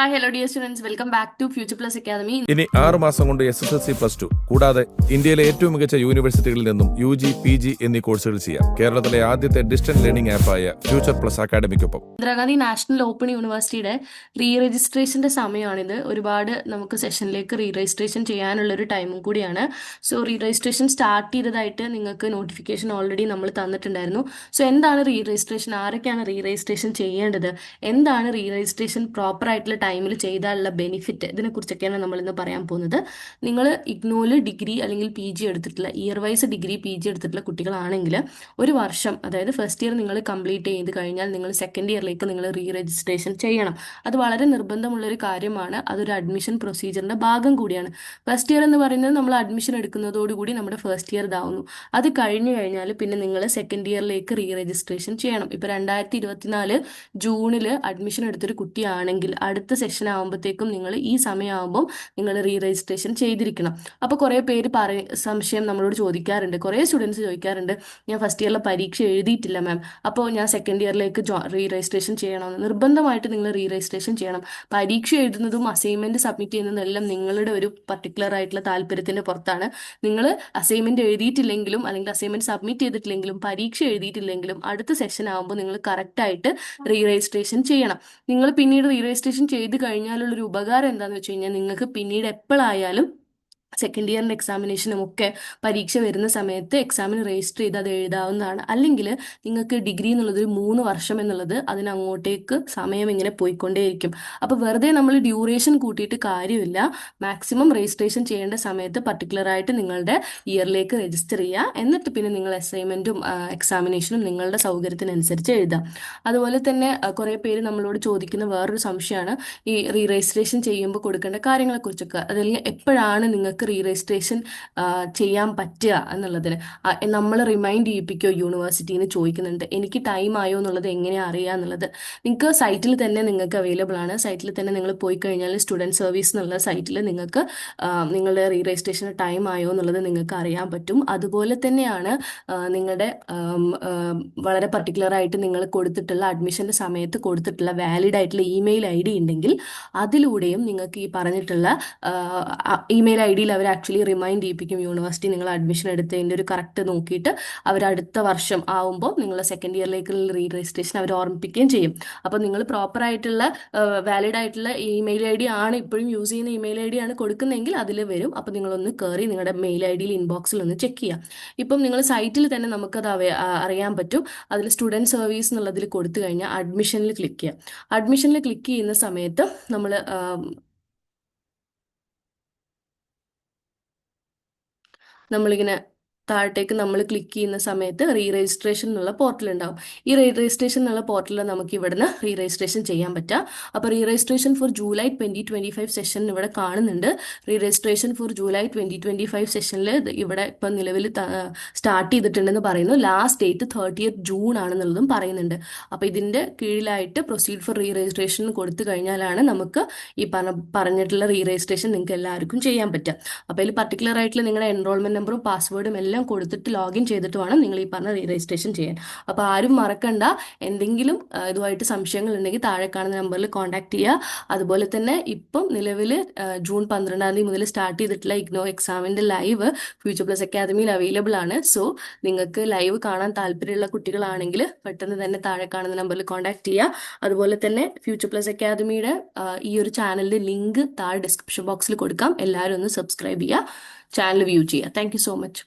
Hi hello dear students welcome back to future plus academy ഇനി ആറ് മാസം കൊണ്ട് S S L C plus two കൂടാതെ ഇന്ത്യയിലെ ഏറ്റവും മികച്ച യൂണിവേഴ്സിറ്റികളിൽ നിന്നും യു ജി പി ജി എന്നീ കോഴ്സുകൾ ചെയ്യാം. കേരളത്തിലെ ആദ്യത്തെ ഡിസ്റ്റന്റ് ലേണിംഗ് ആപ്പായ ഫ്യൂച്ചർ പ്ലസ് അക്കാദമിക്കൊപ്പം ഇന്ദിരാഗാന്ധി നാഷണൽ ഓപ്പൺ യൂണിവേഴ്സിറ്റിയുടെ റീ രജിസ്ട്രേഷന്റെ സമയമാണിത്. ഒരുപാട് നമുക്ക് സെഷനിലേക്ക് റീ രജിസ്ട്രേഷൻ ചെയ്യാനുള്ള ഒരു ടൈമും കൂടിയാണ്. സോ റീ രജിസ്ട്രേഷൻ സ്റ്റാർട്ട് ചെയ്തതായിട്ട് നിങ്ങൾക്ക് നോട്ടിഫിക്കേഷൻ ഓൾറെഡി നമ്മൾ തന്നിട്ടുണ്ടായിരുന്നു. സോ എന്താണ് റീ രജിസ്ട്രേഷൻ ആരൊക്കെയാണ് റീ രജിസ്ട്രേഷൻ ചെയ്യേണ്ടത്? എന്താണ് റീ രജിസ്ട്രേഷൻ പ്രോപ്പർ ആയിട്ടുള്ള ടൈമിൽ ചെയ്താലുള്ള ബെനിഫിറ്റ് ഇതിനെക്കുറിച്ചൊക്കെയാണ് നമ്മൾ ഇന്ന് പറയാൻ പോകുന്നത്. നിങ്ങൾ ഇഗ്നോയിൽ ഡിഗ്രി അല്ലെങ്കിൽ പി ജി എടുത്തിട്ടുള്ള year wise degree P G എടുത്തിട്ടുള്ള കുട്ടികളാണെങ്കിൽ ഒരു വർഷം അതായത് ഫസ്റ്റ് ഇയർ നിങ്ങൾ കംപ്ലീറ്റ് ചെയ്ത് കഴിഞ്ഞാൽ നിങ്ങൾ സെക്കൻഡ് ഇയറിലേക്ക് നിങ്ങൾ റീ രജിസ്ട്രേഷൻ ചെയ്യണം. അത് വളരെ നിർബന്ധമുള്ളൊരു കാര്യമാണ്. അതൊരു അഡ്മിഷൻ പ്രൊസീജിയറിന്റെ ഭാഗം കൂടിയാണ്. ഫസ്റ്റ് ഇയർ എന്ന് പറയുന്നത് നമ്മൾ അഡ്മിഷൻ എടുക്കുന്നതോടുകൂടി നമ്മുടെ ഫസ്റ്റ് ഇയർ ഇതാവുന്നു. അത് കഴിഞ്ഞു കഴിഞ്ഞാൽ പിന്നെ നിങ്ങൾ സെക്കൻഡ് ഇയറിലേക്ക് റീ രജിസ്ട്രേഷൻ ചെയ്യണം. ഇപ്പോൾ രണ്ടായിരത്തി ഇരുപത്തിനാല് ജൂണിൽ അഡ്മിഷൻ എടുത്തൊരു കുട്ടിയാണെങ്കിൽ അടുത്ത സെഷൻ ആകുമ്പോഴത്തേക്കും നിങ്ങൾ ഈ സമയമാകുമ്പോൾ നിങ്ങൾ റീ രജിസ്ട്രേഷൻ ചെയ്തിരിക്കണം. അപ്പോൾ കുറേ പേര് പറ സംശയം നമ്മളോട് ചോദിക്കാറുണ്ട്. കുറേ സ്റ്റുഡൻസ് ചോദിക്കാറുണ്ട് ഞാൻ ഫസ്റ്റ് ഇയറിലെ പരീക്ഷ എഴുതിയിട്ടില്ല മാം അപ്പോൾ ഞാൻ സെക്കൻഡ് ഇയറിലേക്ക് റീ രജിസ്ട്രേഷൻ ചെയ്യണമെന്ന് നിർബന്ധമായിട്ട് നിങ്ങൾ റീ രജിസ്ട്രേഷൻ ചെയ്യണം. പരീക്ഷ എഴുതുന്നതും അസൈൻമെന്റ് സബ്മിറ്റ് ചെയ്യുന്നതും എല്ലാം നിങ്ങളുടെ ഒരു പർട്ടിക്കുലർ ആയിട്ടുള്ള താല്പര്യത്തിന്റെ പുറത്താണ്. നിങ്ങൾ അസൈൻമെന്റ് എഴുതിയിട്ടില്ലെങ്കിലും അല്ലെങ്കിൽ അസൈൻമെന്റ് സബ്മിറ്റ് ചെയ്തിട്ടില്ലെങ്കിലും പരീക്ഷ എഴുതിയിട്ടില്ലെങ്കിലും അടുത്ത സെഷൻ ആകുമ്പോൾ നിങ്ങൾ കറക്റ്റായിട്ട് റീ രജിസ്ട്രേഷൻ ചെയ്യണം. നിങ്ങൾ പിന്നീട് റീ രജിസ്ട്രേഷൻ ചെയ്ത് കഴിഞ്ഞാലുള്ളൊരു ഉപകാരം എന്താണെന്ന് വെച്ച് കഴിഞ്ഞാൽ നിങ്ങൾക്ക് പിന്നീട് എപ്പോഴായാലും സെക്കൻഡ് ഇയറിന്റെ എക്സാമിനേഷനും ഒക്കെ പരീക്ഷ വരുന്ന സമയത്ത് എക്സാമിന് രജിസ്റ്റർ ചെയ്ത് അത് എഴുതാവുന്നതാണ്. അല്ലെങ്കിൽ നിങ്ങൾക്ക് ഡിഗ്രി എന്നുള്ളത് ഒരു മൂന്ന് വർഷം എന്നുള്ളത് അതിനങ്ങോട്ടേക്ക് സമയം ഇങ്ങനെ പോയിക്കൊണ്ടേയിരിക്കും. അപ്പോൾ വെറുതെ നമ്മൾ ഡ്യൂറേഷൻ കൂട്ടിയിട്ട് കാര്യമില്ല. മാക്സിമം രജിസ്ട്രേഷൻ ചെയ്യേണ്ട സമയത്ത് പർട്ടിക്കുലറായിട്ട് നിങ്ങളുടെ ഇയറിലേക്ക് രജിസ്റ്റർ ചെയ്യുക എന്നിട്ട് പിന്നെ നിങ്ങൾ അസൈൻമെന്റും എക്സാമിനേഷനും നിങ്ങളുടെ സൗകര്യത്തിനനുസരിച്ച് എഴുതാം. അതുപോലെ തന്നെ കുറേ പേര് നമ്മളോട് ചോദിക്കുന്ന വേറൊരു സംശയമാണ് ഈ റീ രജിസ്ട്രേഷൻ ചെയ്യുമ്പോൾ കൊടുക്കേണ്ട കാര്യങ്ങളെക്കുറിച്ചൊക്കെ. അതല്ലെങ്കിൽ എപ്പോഴാണ് നിങ്ങൾക്ക് റീ രജിസ്ട്രേഷൻ ചെയ്യാൻ പറ്റുക എന്നുള്ളതിന് നമ്മൾ റിമൈൻഡ് ചെയ്യിപ്പിക്കുകയോ യൂണിവേഴ്സിറ്റിന്ന് ചോദിക്കുന്നുണ്ട് എനിക്ക് ടൈം ആയോ എന്നുള്ളത് എങ്ങനെയാണ് അറിയുക എന്നുള്ളത്? നിങ്ങൾക്ക് സൈറ്റിൽ തന്നെ നിങ്ങൾക്ക് അവൈലബിൾ ആണ്. സൈറ്റിൽ തന്നെ നിങ്ങൾ പോയി കഴിഞ്ഞാൽ സ്റ്റുഡന്റ് സർവീസ് എന്നുള്ള സൈറ്റിൽ നിങ്ങൾക്ക് നിങ്ങളുടെ റീ രജിസ്ട്രേഷൻ ടൈം ആയോ എന്നുള്ളത് നിങ്ങൾക്ക് അറിയാൻ പറ്റും. അതുപോലെ തന്നെയാണ് നിങ്ങളുടെ വളരെ പർട്ടിക്കുലർ ആയിട്ട് നിങ്ങൾ കൊടുത്തിട്ടുള്ള അഡ്മിഷന്റെ സമയത്ത് കൊടുത്തിട്ടുള്ള വാലിഡ് ആയിട്ടുള്ള ഇമെയിൽ ഐ ഡി ഉണ്ടെങ്കിൽ അതിലൂടെയും നിങ്ങൾക്ക് ഈ പറഞ്ഞിട്ടുള്ള ഇമെയിൽ ഐ ഡിയിൽ അവർ ആക്ച്വലി റിമൈൻഡ് ചെയ്യിപ്പിക്കും യൂണിവേഴ്സിറ്റി നിങ്ങൾ അഡ്മിഷൻ എടുത്തതിന്റെ ഒരു കറക്റ്റ് നോക്കിയിട്ട് അവർ അടുത്ത വർഷം ആവുമ്പോൾ നിങ്ങൾ സെക്കൻഡ് ഇയറിലേക്കുള്ള റീ രജിസ്ട്രേഷൻ അവർ ഓർമ്മിപ്പിക്കുകയും ചെയ്യും. അപ്പോൾ നിങ്ങൾ പ്രോപ്പർ ആയിട്ടുള്ള വാലിഡ് ആയിട്ടുള്ള ഇമെയിൽ ഐ ഡി ആണ് ഇപ്പോഴും യൂസ് ചെയ്യുന്ന ഇമെയിൽ ഐ ഡി ആണ് കൊടുക്കുന്നതെങ്കിൽ അതിൽ വരും. അപ്പോൾ നിങ്ങളൊന്ന് കയറി നിങ്ങളുടെ മെയിൽ ഐ ഡിയിൽ ഇൻബോക്സിൽ ഒന്ന് ചെക്ക് ചെയ്യാം. ഇപ്പം നിങ്ങൾ സൈറ്റിൽ തന്നെ നമുക്കത് അറിയാൻ പറ്റും. അതിൽ സ്റ്റുഡന്റ് സർവീസ് എന്നുള്ളതിൽ കൊടുത്തു കഴിഞ്ഞാൽ അഡ്മിഷനിൽ ക്ലിക്ക് ചെയ്യാം. അഡ്മിഷനിൽ ക്ലിക്ക് ചെയ്യുന്ന സമയത്ത് നമ്മൾ നമ്മളിങ്ങനെ താഴത്തേക്ക് നമ്മൾ ക്ലിക്ക് ചെയ്യുന്ന സമയത്ത് റീ രജിസ്ട്രേഷൻ എന്നുള്ള പോർട്ടൽ ഉണ്ടാവും. ഈ റീ രജിസ്ട്രേഷൻ എന്നുള്ള പോർട്ടലിൽ നമുക്ക് ഇവിടുന്ന് റീ രജിസ്ട്രേഷൻ ചെയ്യാൻ പറ്റുക അപ്പോൾ re registration for July twenty twenty five session ഇവിടെ കാണുന്നുണ്ട്. Re registration for July twenty twenty five സെഷനിൽ ഇവിടെ ഇപ്പം നിലവിൽ സ്റ്റാർട്ട് ചെയ്തിട്ടുണ്ടെന്ന് പറയുന്നു. ലാസ്റ്റ് ഡേറ്റ് തേർട്ടിയത്ത് ജൂൺ ആണെന്നുള്ളതും പറയുന്നുണ്ട്. അപ്പോൾ ഇതിന്റെ കീഴിലായിട്ട് പ്രൊസീഡ് ഫോർ റീ രജിസ്ട്രേഷൻ കൊടുത്തു കഴിഞ്ഞാലാണ് നമുക്ക് ഈ പറഞ്ഞ പറഞ്ഞിട്ടുള്ള റീ രജിസ്ട്രേഷൻ നിങ്ങൾക്ക് എല്ലാവർക്കും ചെയ്യാൻ പറ്റുക അപ്പോൾ ഇതിൽ പർട്ടിക്കുലർ ആയിട്ടുള്ള നിങ്ങളുടെ എൻറോൾമെന്റ് നമ്പറും പാസ്വേഡും എല്ലാം എല്ലാം കൊടുത്തിട്ട് ലോഗിൻ ചെയ്തിട്ട് വേണം നിങ്ങൾ ഈ പറഞ്ഞ രജിസ്ട്രേഷൻ ചെയ്യാൻ. അപ്പോൾ ആരും മറക്കണ്ട. എന്തെങ്കിലും ഇതുമായിട്ട് സംശയങ്ങൾ ഉണ്ടെങ്കിൽ താഴെ കാണുന്ന നമ്പറിൽ കോൺടാക്ട് ചെയ്യുക. അതുപോലെ തന്നെ ഇപ്പം നിലവിൽ ജൂൺ പന്ത്രണ്ടാം തീയതി മുതൽ സ്റ്റാർട്ട് ചെയ്തിട്ടുള്ള ഇഗ്നോ എക്സാമിന്റെ ലൈവ് ഫ്യൂച്ചർ പ്ലസ് അക്കാദമിയിൽ അവൈലബിൾ ആണ്. സോ നിങ്ങൾക്ക് ലൈവ് കാണാൻ താല്പര്യമുള്ള കുട്ടികളാണെങ്കിൽ പെട്ടെന്ന് തന്നെ താഴെ കാണുന്ന നമ്പറിൽ കോൺടാക്ട് ചെയ്യുക. അതുപോലെ തന്നെ ഫ്യൂച്ചർ പ്ലസ് അക്കാദമിയുടെ ഈ ഒരു ചാനലിന്റെ ലിങ്ക് താഴെ ഡിസ്ക്രിപ്ഷൻ ബോക്സിൽ കൊടുക്കാം. എല്ലാവരും ഒന്ന് സബ്സ്ക്രൈബ് ചെയ്യുക. ചാനൽ വ്യൂ ചെയ്യുക. Thank so much